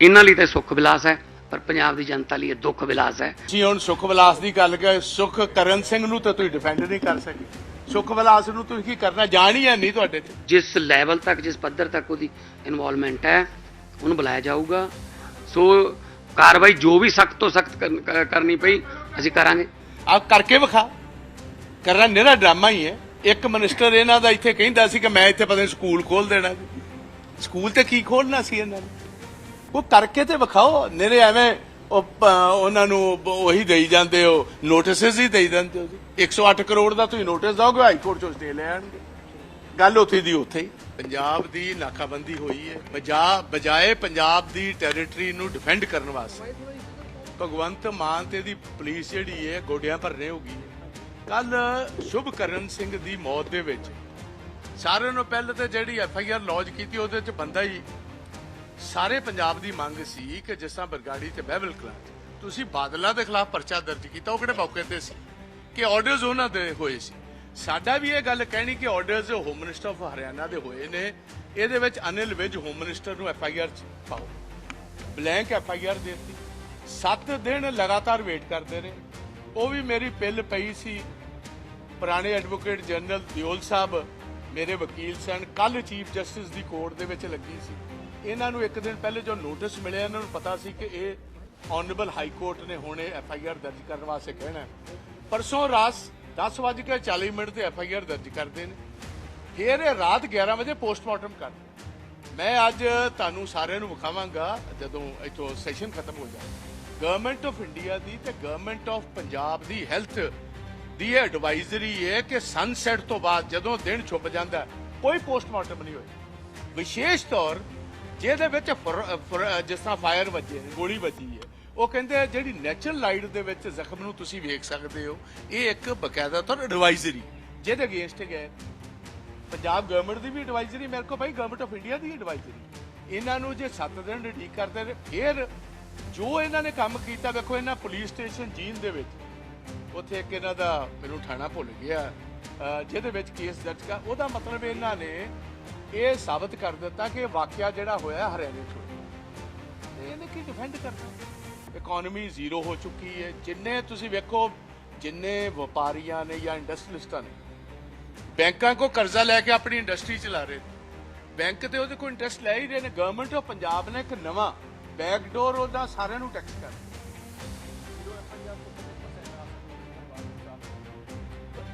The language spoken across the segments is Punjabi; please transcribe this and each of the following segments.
ਇਹਨਾਂ ਲਈ ਤਾਂ ਸੁੱਖ ਵਿਲਾਸ ਹੈ ਪਰ ਪੰਜਾਬ ਦੀ ਜਨਤਾ ਲਈ ਇਹ ਦੁੱਖ ਵਿਲਾਸ ਹੈ। ਜੀ ਹੁਣ ਸੁਖ ਵਿਲਾਸ ਦੀ ਗੱਲ ਕਰ ਸੁਖ ਕਰਨ ਸਿੰਘ ਨੂੰ ਤਾਂ ਤੁਸੀਂ ਡਿਫੈਂਡ ਨਹੀਂ ਕਰ ਸਕੇ। ਸੁਖ ਵਿਲਾਸ ਨੂੰ ਤੁਸੀਂ ਕੀ ਕਰਨਾ ਜਾਣ ਹੀ ਨਹੀਂ ਤੁਹਾਡੇ ਤੇ। ਜਿਸ ਲੈਵਲ ਤੱਕ ਜਿਸ ਪੱਧਰ ਤੱਕ ਉਹਦੀ ਇਨਵੋਲਵਮੈਂਟ ਹੈ ਉਹਨੂੰ ਬੁਲਾਇਆ ਜਾਊਗਾ। ਸੋ ਕਾਰਵਾਈ ਜੋ ਵੀ ਸਖਤ ਤੋਂ ਸਖਤ ਕਰਨੀ ਪਈ ਅਸੀਂ ਕਰਾਂਗੇ। ਆ ਕਰਕੇ ਵਿਖਾ। ਕਰਨਾ ਨਿਹਰਾ ਡਰਾਮਾ ਹੀ ਹੈ। ਇੱਕ ਮਿਨਿਸਟਰ ਇਹਨਾਂ ਦਾ ਇੱਥੇ ਕਹਿੰਦਾ ਸੀ ਕਿ ਮੈਂ ਇੱਥੇ ਪਤਾ ਨਹੀਂ ਸਕੂਲ ਖੋਲ ਦੇਣਾ ਸਕੂਲ ਤੇ ਕੀ ਖੋਲਣਾ ਸੀ ਇਹਨਾਂ ਨੇ? ਉਹ ਕਰਕੇ ਤੇ ਵਿਖਾਓ। ਨਿਹਰੇ ਐਵੇਂ ਉਹ ਉਹਨਾਂ ਨੂੰ ਉਹੀ ਦੇਈ ਜਾਂਦੇ ਹੋ ਨੋਟਿਸਸ ਹੀ ਦੇਈ ਜਾਂਦੇ ਹੋ ਜੀ। 108 ਕਰੋੜ ਦਾ ਤੁਸੀਂ ਨੋਟਿਸ ਦੋਗੇ ਹਾਈ ਕੋਰਟ ਚੋਂ ਸਟੇ ਲੈ ਗੱਲ ਉੱਥੇ ਦੀ ਉੱਥੇ ਹੀ। ਪੰਜਾਬ ਦੀ ਨਾਕਾਬੰਦੀ ਹੋਈ ਹੈ। ਬਜਾ, ਬਜਾਏ ਪੰਜਾਬ ਦੀ ਟੈਰੀਟਰੀ ਨੂੰ ਡਿਫੈਂਡ ਕਰਨ ਵਾਸਤੇ। ਭਗਵੰਤ ਮਾਨ ਤੇ ਦੀ ਪੁਲਿਸ ਜਿਹੜੀ ਹੈ, ਗੋਡਿਆਂ ਭਰਨੇ ਹੋ ਗਈ ਕੱਲ ਸ਼ੁਭਕਰਨ ਸਿੰਘ ਦੀ ਮੌਤ ਦੇ ਵਿੱਚ, ਸਾਰਿਆਂ ਨੂੰ ਪਹਿਲਾਂ ਤੇ ਜਿਹੜੀ ਐਫ ਆਈ ਆਰ ਲੌਂਚ ਕੀਤੀ, ਉਹਦੇ ਚ ਬੰਦਾ ਹੀ ਸਾਰੇ ਪੰਜਾਬ ਦੀ ਮੰਗ ਸੀ ਕਿ ਜਿਸ ਤਰ੍ਹਾਂ ਬਰਗਾੜੀ ਤੇ ਬਹਿਬਲ ਕਲਾਂ ਤੁਸੀਂ ਬਾਦਲਾਂ ਦੇ ਖਿਲਾਫ ਪਰਚਾ ਦਰਜ ਕੀਤਾ, ਉਹ ਕਿਹੜੇ ਮੌਕੇ ਤੇ ਸੀ? ਕਿ ਆਰਡਰਸ ਉਹਨਾਂ ਦੇ ਹੋਏ ਸੀ। ਸਾਡਾ ਵੀ ਇਹ ਗੱਲ ਕਹਿਣੀ ਕਿ orders home minister of Haryana ਦੇ ਹੋਏ ਨੇ। ਇਹਦੇ ਵਿੱਚ ਅਨਿਲ ਵਿਜ ਹੋਮ ਮਿਨਿਸਟਰ ਨੂੰ ਐਫ ਆਈ ਆਰ ਪਾਓ। ਬਲੈਂਕ ਐਫ ਆਈ ਆਰ ਦਿੱਤੀ। 7 ਦਿਨ ਲਗਾਤਾਰ ਵੇਟ ਕਰਦੇ ਰਹੇ। ਉਹ ਵੀ ਮੇਰੀ ਪਿੱਲ ਪਈ ਸੀ। ਪੁਰਾਣੇ ਐਡਵੋਕੇਟ ਜਨਰਲ ਦਿਓਲ ਸਾਹਿਬ ਮੇਰੇ ਵਕੀਲ ਸਨ। ਕੱਲ ਚੀਫ ਜਸਟਿਸ ਦੀ ਕੋਰਟ ਦੇ ਵਿੱਚ ਲੱਗੀ ਸੀ। ਇਹਨਾਂ ਨੂੰ ਇੱਕ ਦਿਨ ਪਹਿਲੇ ਜੋ ਨੋਟਿਸ ਮਿਲਿਆ, ਇਹਨਾਂ ਨੂੰ ਪਤਾ ਸੀ ਕਿ ਇਹ ਆਨਰੇਬਲ ਹਾਈ ਕੋਰਟ ਨੇ ਹੁਣੇ ਐਫ ਆਈ ਆਰ ਦਰਜ ਕਰਨ ਵਾਸਤੇ ਕਹਿਣਾ ਹੈ। ਪਰਸੋਂ ਰਾਤ 10:40 ਮਿੰਟ ਤੇ ਐਫ ਆਈ ਆਰ ਦਰਜ ਕਰਦੇ ਨੇ। ਫਿਰ ਇਹ ਰਾਤ 11 ਵਜੇ ਪੋਸਟਮਾਰਟਮ ਕਰ ਮੈਂ ਅੱਜ ਤੁਹਾਨੂੰ ਸਾਰਿਆਂ ਨੂੰ ਵਿਖਾਵਾਂਗਾ ਜਦੋਂ ਇਥੋਂ ਸੈਸ਼ਨ ਖਤਮ ਹੋ ਜਾਏ। ਗਵਰਨਮੈਂਟ ਆਫ ਇੰਡੀਆ ਦੀ ਤੇ ਗਵਰਨਮੈਂਟ ਆਫ ਪੰਜਾਬ ਦੀ ਹੈਲਥ ਦੀ ਇਹ ਐਡਵਾਈਜ਼ਰੀ ਹੈ ਕਿ ਸਨਸੈਟ ਤੋਂ ਬਾਅਦ ਜਦੋਂ ਦਿਨ ਛੁਪ ਜਾਂਦਾ, ਕੋਈ ਪੋਸਟਮਾਰਟਮ ਨਹੀਂ ਹੋਏ। ਵਿਸ਼ੇਸ਼ ਤੌਰ ਜਿਹਦੇ ਵਿੱਚ ਫਰ- ਫਰ- ਜਿਸ ਤਰ੍ਹਾਂ ਫਾਇਰ ਵੱਜੇ ਨੇ, ਗੋਲੀ ਵੱਜੀ ਹੈ ਉਹ ਕਹਿੰਦੇ ਜਿਹੜੀ ਨੈਚੁਰਲ ਲਾਈਟ ਦੇ ਵਿੱਚ ਜ਼ਖਮ ਨੂੰ ਤੁਸੀਂ ਵੇਖ ਸਕਦੇ ਹੋ ਇਹ ਇੱਕ ਬਕਾਇਦਾ ਤੌਰ ਐਡਵਾਈਜ਼ਰੀ ਜਿਹਦੇ ਅਗੇਂਸਟ ਗਏ ਪੰਜਾਬ ਗਵਰਨਮੈਂਟ ਦੀ ਵੀ ਐਡਵਾਈਜ਼ਰੀ ਮੇਰੇ ਕੋਲ ਭਾਈ ਗਵਰਨਮੈਂਟ ਆਫ ਇੰਡੀਆ ਦੀ ਐਡਵਾਈਜ਼ਰੀ ਇਹਨਾਂ ਨੂੰ ਜੇ 7 ਦਿਨ ਠੀਕ ਕਰਦੇ ਨੇ ਫਿਰ ਜੋ ਇਹਨਾਂ ਨੇ ਕੰਮ ਕੀਤਾ ਵੇਖੋ ਇਹਨਾਂ ਪੁਲਿਸ ਸਟੇਸ਼ਨ ਜੀਨ ਦੇ ਵਿੱਚ ਉੱਥੇ ਇੱਕ ਇਹਨਾਂ ਦਾ ਮੈਨੂੰ ਥਾਣਾ ਭੁੱਲ ਗਿਆ। ਜਿਹਦੇ ਵਿੱਚ ਕੇਸ ਦਰਜ ਕਰ ਉਹਦਾ ਮਤਲਬ ਇਹਨਾਂ ਨੇ ਇਹ ਸਾਬਤ ਕਰ ਦਿੱਤਾ ਕਿ ਵਾਕਿਆ ਜਿਹੜਾ ਹੋਇਆ ਹਰਿਆਣੇ 'ਚ ਹੋਇਆ ਇਹਨੇ ਕੀ ਡਿਫੈਂਡ ਕਰਨਾ? ਇਕਨੋਮੀ ਜ਼ੀਰੋ ਹੋ ਚੁੱਕੀ ਹੈ। ਜਿੰਨੇ ਤੁਸੀਂ ਵੇਖੋ, ਜਿੰਨੇ ਵਪਾਰੀਆਂ ਨੇ ਜਾਂ ਇੰਡਸਟਰੀਲਿਸਟਾਂ ਨੇ, ਬੈਂਕਾਂ ਕੋ ਕਰਜ਼ਾ ਲੈ ਕੇ ਆਪਣੀ ਇੰਡਸਟਰੀ ਚਲਾ ਰਹੇ ਨੇ। ਬੈਂਕ ਤੇ ਉਹਦੇ ਕੋਲ ਇੰਟਰਸਟ ਲੈ ਹੀ ਰਹੇ ਨੇ। ਗਵਰਨਮੈਂਟ ਆਫ ਪੰਜਾਬ ਨੇ ਇੱਕ ਨਵਾਂ ਬੈਕਡੋਰ ਉਹਦਾ ਸਾਰਿਆਂ ਨੂੰ ਟੈਕਸ ਕਰ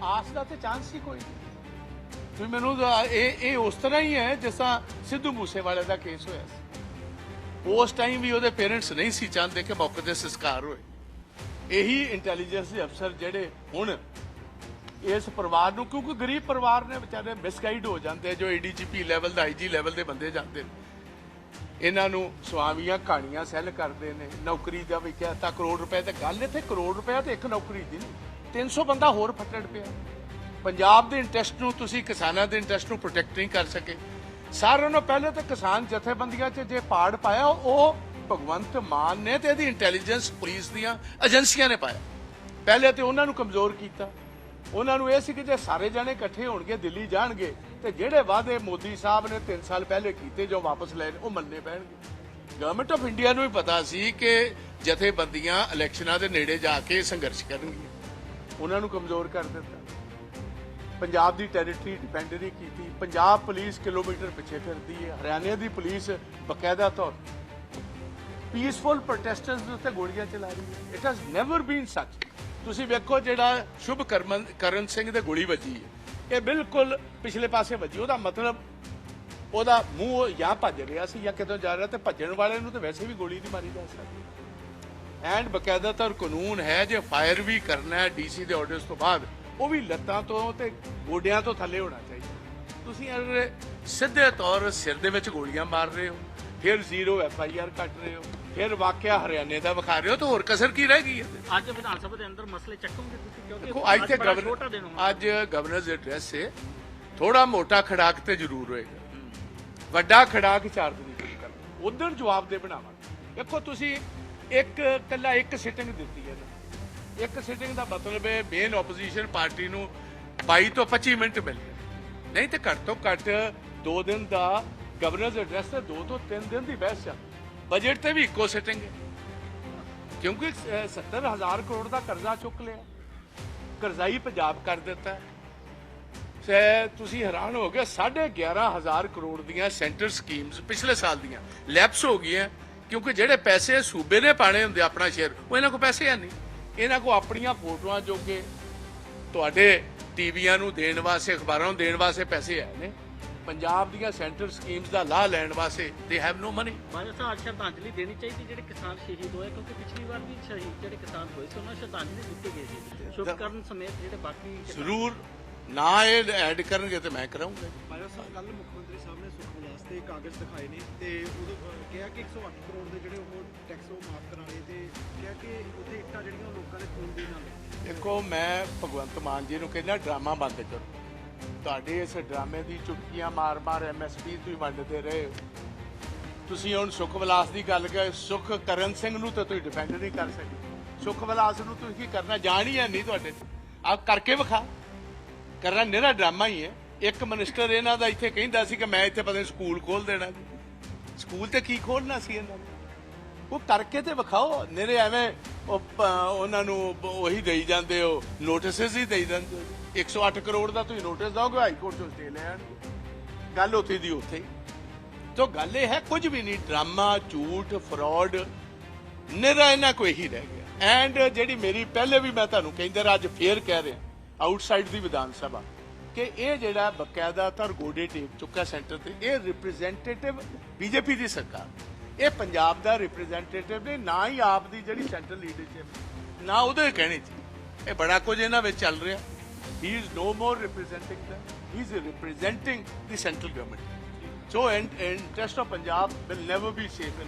ਆਸ ਦਾ ਤੇ ਚਾਂਸ ਹੀ ਕੋਈ ਨਹੀਂ। ਤੁਸੀਂ ਮੈਨੂੰ ਤਾਂ ਇਹ ਇਹ ਉਸ ਤਰ੍ਹਾਂ ਹੀ ਹੈ ਜਿਸ ਤਰ੍ਹਾਂ ਸਿੱਧੂ ਮੂਸੇਵਾਲੇ ਦਾ ਕੇਸ ਹੋਇਆ ਸੀ। ਉਸ ਟਾਈਮ ਵੀ ਉਹਦੇ ਪੇਰੈਂਟਸ ਨਹੀਂ ਸੀ ਚਾਹੁੰਦੇ ਕਿ ਮੌਕੇ ਤੇ ਸੰਸਕਾਰ ਹੋਏ। ਇਹੀ ਇੰਟੈਲੀਜੈਂਸ ਦੇ ਅਫਸਰ ਜਿਹੜੇ ਹੁਣ ਇਸ ਪਰਿਵਾਰ ਨੂੰ ਕਿਉਂਕਿ ਗਰੀਬ ਪਰਿਵਾਰ ਨੇ ਵਿਚਾਰੇ ਮਿਸਗਾਈਡ ਹੋ ਜਾਂਦੇ ਆ, ਜੋ ਏਡੀਜੀਪੀ ਲੈਵਲ ਦਾ ਆਈਜੀ ਲੈਵਲ ਦੇ ਬੰਦੇ ਜਾਂਦੇ ਨੇ। ਇਹਨਾਂ ਨੂੰ ਸੁਆਮੀਆਂ ਕਹਾਣੀਆਂ ਸੈੱਲ ਕਰਦੇ ਨੇ ਨੌਕਰੀ ਦਾ ਵੀ ਕਹਤਾ ਕਰੋੜ ਰੁਪਏ ਤੇ ਗੱਲ ਇੱਥੇ ਕਰੋੜ ਰੁਪਏ ਤੇ ਇੱਕ ਨੌਕਰੀ ਦੀ ਨਹੀਂ 300 ਬੰਦਾ ਹੋਰ ਫੱਟੜ ਪਿਆ। ਪੰਜਾਬ ਦੇ ਇੰਟਰਸਟ ਨੂੰ, ਤੁਸੀਂ ਕਿਸਾਨਾਂ ਦੇ ਇੰਟਰਸਟ ਨੂੰ ਪ੍ਰੋਟੈਕਟ ਨਹੀਂ ਕਰ ਸਕੇ। ਸਾਰਿਆਂ ਨੂੰ ਪਹਿਲੇ ਤਾਂ ਕਿਸਾਨ ਜਥੇਬੰਦੀਆਂ 'ਚ ਜੇ ਪਾੜ ਪਾਇਆ, ਉਹ ਭਗਵੰਤ ਮਾਨ ਨੇ ਤੇ ਇਹਦੀ ਇੰਟੈਲੀਜੈਂਸ ਪੁਲਿਸ ਦੀਆਂ ਏਜੰਸੀਆਂ ਨੇ ਪਾਇਆ। ਪਹਿਲੇ ਤੇ ਉਹਨਾਂ ਨੂੰ ਕਮਜ਼ੋਰ ਕੀਤਾ। ਉਹਨਾਂ ਨੂੰ ਇਹ ਸੀ ਕਿ ਜੇ ਸਾਰੇ ਜਣੇ ਇਕੱਠੇ ਹੋਣਗੇ, ਦਿੱਲੀ ਜਾਣਗੇ, ਤੇ ਜਿਹੜੇ ਵਾਅਦੇ ਮੋਦੀ ਸਾਹਿਬ ਨੇ 3 ਸਾਲ ਪਹਿਲੇ ਕੀਤੇ ਜੋ ਵਾਪਸ ਲੈਣ, ਉਹ ਮੰਨਣੇ ਪੈਣਗੇ। ਗਵਰਨਮੈਂਟ ਆਫ ਇੰਡੀਆ ਨੂੰ ਵੀ ਪਤਾ ਸੀ ਕਿ ਜਥੇਬੰਦੀਆਂ ਇਲੈਕਸ਼ਨਾਂ ਦੇ ਨੇੜੇ ਜਾ ਕੇ ਸੰਘਰਸ਼ ਕਰਨਗੀਆਂ। ਉਹਨਾਂ ਨੂੰ ਕਮਜ਼ੋਰ ਕਰ ਦਿੱਤਾ। ਪੰਜਾਬ ਦੀ ਟੈਰੀਟਰੀ ਡਿਪੈਂਡ ਨਹੀਂ ਕੀਤੀ। ਪੰਜਾਬ ਪੁਲਿਸ ਕਿਲੋਮੀਟਰ ਪਿੱਛੇ ਫਿਰਦੀ ਹੈ। ਹਰਿਆਣੇ ਦੀ ਪੁਲਿਸ ਬਕਾਇਦਾ ਤੌਰ ਪੀਸਫੁਲ ਪ੍ਰੋਟੈਸਟਰਸ ਦੇ ਉੱਤੇ ਗੋਲੀਆਂ ਚਲਾ ਰਹੀ ਹੈ। ਇਟ ਹੈਜ਼ ਨੈਵਰ ਬੀਨ ਸੱਚ ਤੁਸੀਂ ਵੇਖੋ ਜਿਹੜਾ ਸ਼ੁਭ ਕਰਮਨ ਕਰਨ ਸਿੰਘ ਦੇ ਗੋਲੀ ਵੱਜੀ ਹੈ। ਇਹ ਬਿਲਕੁਲ ਪਿਛਲੇ ਪਾਸੇ ਵੱਜੀ। ਉਹਦਾ ਮਤਲਬ ਉਹਦਾ ਮੂੰਹ ਜਾਂ ਭੱਜ ਰਿਹਾ ਸੀ ਜਾਂ ਕਿਤੋਂ ਜਾ ਰਿਹਾ ਤੇ ਭੱਜਣ ਵਾਲੇ ਨੂੰ ਤਾਂ ਵੈਸੇ ਵੀ ਗੋਲੀ ਨਹੀਂ ਮਾਰੀ ਜਾ ਸਕਦੀ। ਐਂਡ ਬਕਾਇਦਾ ਤੌਰ ਕਾਨੂੰਨ ਹੈ ਜੇ ਫਾਇਰ ਵੀ ਕਰਨਾ ਹੈ ਡੀਸੀ ਦੇ ਆਰਡਰਸ ਤੋਂ ਬਾਅਦ। ਉਹ ਵੀ ਲੱਤਾਂ ਤੋਂ ਤੇ ਗੋਡਿਆਂ ਤੋਂ ਥੱਲੇ ਹੋਣਾ ਚਾਹੀਦਾ। ਤੁਸੀਂ ਅਗਰ ਸਿੱਧੇ ਤੌਰ ਸਿਰ ਦੇ ਵਿੱਚ ਗੋਲੀਆਂ ਮਾਰ ਰਹੇ ਹੋ ਫਿਰ ਜ਼ੀਰੋ ਐਫ ਆਈ ਆਰ ਕੱਟ ਰਹੇ ਹੋ ਫਿਰ ਵਾਕਿਆ ਹਰਿਆਣੇ ਦਾ ਵਿਖਾ ਰਹੇ ਹੋ ਤਾਂ ਹੋਰ ਕਸਰ ਕੀ ਰਹਿ ਗਈ ਹੈ? ਅੱਜ ਵਿਧਾਨ ਸਭਾ ਦੇ ਅੰਦਰ ਮਸਲੇ ਚੱਕੋਗੇ ਤੁਸੀਂ ਕਿਉਂਕਿ ਦੇਖੋ ਅੱਜ ਤੇ ਗਵਰਨਰ ਅੱਜ ਗਵਰਨਰ ਦੇ ਐਡਰੈਸ ਸੇ ਥੋੜਾ ਮੋਟਾ ਖੜਾਕ ਤੇ ਜ਼ਰੂਰ ਹੋਏਗਾ। ਵੱਡਾ ਖੜਾਕ ਚਾਰ ਦਿਨ ਕਰਨਾ ਉਦੋਂ ਜਵਾਬ ਦੇ ਬਣਾਵਾਂਗੇ। ਦੇਖੋ ਤੁਸੀਂ ਇੱਕ ਕੱਲਾ ਇੱਕ ਸਿਟਿੰਗ ਦਿੱਤੀ ਹੈ। ਇੱਕ ਸਿਟਿੰਗ ਦਾ ਮਤਲਬ ਹੈ ਮੇਨ ਆਪੋਜੀਸ਼ਨ ਪਾਰਟੀ ਨੂੰ 22 ਤੋਂ 25 ਮਿੰਟ ਮਿਲਦੇ ਨਹੀਂ ਤੇ ਘੱਟ ਤੋਂ ਘੱਟ 2 ਦਿਨ ਦਾ ਗਵਰਨਰ ਦੇ ਐਡਰੈਸ ਤੇ 2 ਤੋਂ 3 ਦਿਨ ਦੀ ਬਹਿਸ ਚੱਲ ਬਜਟ ਤੇ ਵੀ ਇੱਕੋ ਸਿਟਿੰਗ ਹੈ। ਕਿਉਂਕਿ 70000 ਕਰੋੜ ਦਾ ਕਰਜ਼ਾ ਚੁੱਕ ਲਿਆ। ਕਰਜ਼ਾਈ ਪੰਜਾਬ ਕਰ ਦਿੱਤਾ ਸੇ ਤੁਸੀਂ ਹੈਰਾਨ ਹੋ ਗਏ 11500 ਕਰੋੜ ਦੀਆਂ ਸੈਂਟਰ ਸਕੀਮਸ ਪਿਛਲੇ ਸਾਲ ਦੀਆਂ ਲੈਪਸ ਹੋ ਗਈਆਂ। ਕਿਉਂਕਿ ਜਿਹੜੇ ਪੈਸੇ ਸੂਬੇ ਨੇ ਪਾਣੇ ਹੁੰਦੇ ਆਪਣਾ ਸ਼ੇਅਰ ਉਹ ਇਹਨਾਂ ਕੋਲ ਪੈਸੇ ਹੈ ਨਹੀਂ। ਇਹਨਾਂ ਕੋਲ ਆਪਣੀਆਂ ਫੋਟੋਆਂ ਜੋਗੇ ਤੁਹਾਡੇ ਟੀਵੀਆਂ ਨੂੰ ਦੇਣ ਵਾਸਤੇ ਅਖਬਾਰਾਂ ਨੂੰ ਦੇਣ ਵਾਸਤੇ ਪੈਸੇ ਹੈ ਨੇ। ਪੰਜਾਬ ਦੀਆਂ ਸੈਂਟਰ ਸਕੀਮਸ ਦਾ ਲਾਹ ਲੈਣ ਵਾਸਤੇ ਦੇ ਹੈਵ ਨੋ ਮਨੀ ਬਾਜਾ ਸਾਹਿਬ ਸ਼ਰਧਾਂਜਲੀ ਦੇਣੀ ਚਾਹੀਦੀ ਜਿਹੜੇ ਕਿਸਾਨ ਸ਼ਹੀਦ ਹੋਏ ਕਿਉਂਕਿ ਪਿਛਲੀ ਵਾਰ ਵੀ ਸ਼ਹੀਦ ਜਿਹੜੇ ਕਿਸਾਨ ਹੋਏ ਸੀ ਉਹਨਾਂ ਸ਼ਰਧਾਂਜਲੀ ਦਿੱਤੀ ਗਈ ਸੀ। ਸ਼ੁਭਕਰਨ ਸਮੇਤ ਜਿਹੜੇ ਬਾਕੀ ਜ਼ਰੂਰ ਨਾ ਇਹ ਐਡ ਕਰਨਗੇ ਤੇ ਮੈਂ ਕਰਾਂਗਾ। ਬਾਜਵਾ ਸਾਹਿਬ ਕੱਲ ਮੁੱਖ ਮੰਤਰੀ ਸਾਹਿਬ ਨੇ ਸੁਖ ਵਿਲਾਸ ਤੇ ਕਾਗਜ਼ ਦਿਖਾਏ ਨੇ ਤੇ ਉਦੋਂ ਅਹ, ਕਿਹਾ ਕਿ 108 ਕਰੋੜ ਦੇ ਜਿਹੜੇ ਉਹ ਟੈਕਸ ਉਹ ਮਾਫ ਕਰਾਣੇ ਤੇ ਕਿਹਾ ਕਿ ਉੱਥੇ ਇੱਟਾਂ ਜਿਹੜੀਆਂ ਉਹ ਲੋਕਾਂ ਦੇ ਖੂਨ ਦੀ ਨਾਲ ਦੇਖੋ ਮੈਂ ਭਗਵੰਤ ਮਾਨ ਜੀ ਨੂੰ ਕਹਿੰਦਾ ਡਰਾਮਾ ਬੰਦ ਕਰੋ। ਤੁਹਾਡੇ ਇਸ ਡਰਾਮੇ ਦੀ ਚੁਟਕੀਆਂ ਮਾਰ-ਮਾਰ ਐਮਐਸਪੀ ਤੁਸੀਂ ਵੰਡਦੇ ਰਹੇ ਤੁਸੀਂ ਹੁਣ ਸੁਖ ਵਿਲਾਸ ਦੀ ਗੱਲ ਕਰ ਸੁਖ ਕਰਨ ਸਿੰਘ ਨੂੰ ਤਾਂ ਤੁਸੀਂ ਡਿਫੈਂਡ ਨਹੀਂ ਕਰ ਸਕਦੇ। ਸੁਖ ਵਿਲਾਸ ਨੂੰ ਤੁਸੀਂ ਕੀ ਕਰਨਾ ਜਾਣ ਹੀ ਹੈ ਨਹੀਂ ਤੁਹਾਡੇ ਆਪ ਕਰਕੇ ਵਿਖਾ। ਕਰਨਾ ਨਿਹਰਾ ਡਰਾਮਾ ਹੀ ਹੈ। ਇੱਕ ਮਿਨਿਸਟਰ ਇਹਨਾਂ ਦਾ ਇੱਥੇ ਕਹਿੰਦਾ ਸੀ ਕਿ ਮੈਂ ਇੱਥੇ ਪਤਾ ਨਹੀਂ ਸਕੂਲ ਖੋਲ ਦੇਣਾ ਸਕੂਲ ਤੇ ਕੀ ਖੋਲਣਾ ਸੀ ਇਹਨਾਂ ਨੇ? ਉਹ ਕਰਕੇ ਤੇ ਵਿਖਾਓ। ਨਿਹਰੇ ਐਵੇਂ ਉਹਨਾਂ ਨੂੰ ਉਹੀ ਦੇਈ ਜਾਂਦੇ ਹੋ ਨੋਟਿਸਸ ਹੀ ਦੇਈ ਜਾਂਦੇ 108 ਕਰੋੜ ਦਾ ਤੁਸੀਂ ਨੋਟਿਸ ਦੋਗੇ ਹਾਈ ਕੋਰਟ ਚੋਂ ਸਟੇ ਲੈ ਆਣਗੇ। ਗੱਲ ਉੱਥੇ ਦੀ ਉੱਥੇ ਹੀ। ਗੱਲ ਇਹ ਹੈ, ਕੁਝ ਵੀ ਨਹੀਂ, ਡਰਾਮਾ, ਝੂਠ ਫਰਾਡ ਨਿਹਰਾ ਇਹਨਾਂ ਕੋਈ ਹੀ ਰਹਿ ਗਿਆ। ਐਂਡ ਜਿਹੜੀ ਮੇਰੀ, ਪਹਿਲੇ ਵੀ ਮੈਂ ਤੁਹਾਨੂੰ ਕਹਿੰਦਾ ਅੱਜ ਫੇਰ ਕਹਿ ਰਿਹਾ। ਆਊਟਸਾਈਡ ਦੀ ਵਿਧਾਨ ਸਭਾ, ਕਿ ਇਹ ਜਿਹੜਾ ਬਕਾਇਦਾ ਤਰ ਗੋਡੇ ਟੇਕ ਚੁੱਕਾ ਸੈਂਟਰ ਤੇ, ਇਹ ਰਿਪਰੈਜ਼ੈਂਟੇਟਿਵ ਬੀਜੇਪੀ ਦੀ ਸਰਕਾਰ। ਇਹ ਪੰਜਾਬ ਦਾ ਰਿਪਰੈਜ਼ੈਂਟੇਟਿਵ ਨੇ, ਨਾ ਹੀ ਆਪ ਦੀ ਜਿਹੜੀ ਸੈਂਟਰਲ ਲੀਡਰਸ਼ਿਪ ਨਾ ਉਹਦੇ ਕਹਿਣੇ ਚ ਇਹ ਬੜਾ ਕੁਝ ਇਹਨਾਂ ਵਿੱਚ ਚੱਲ ਰਿਹਾ। He is no more representing them he is representing the central government so interest in interest of Punjab will never be safe.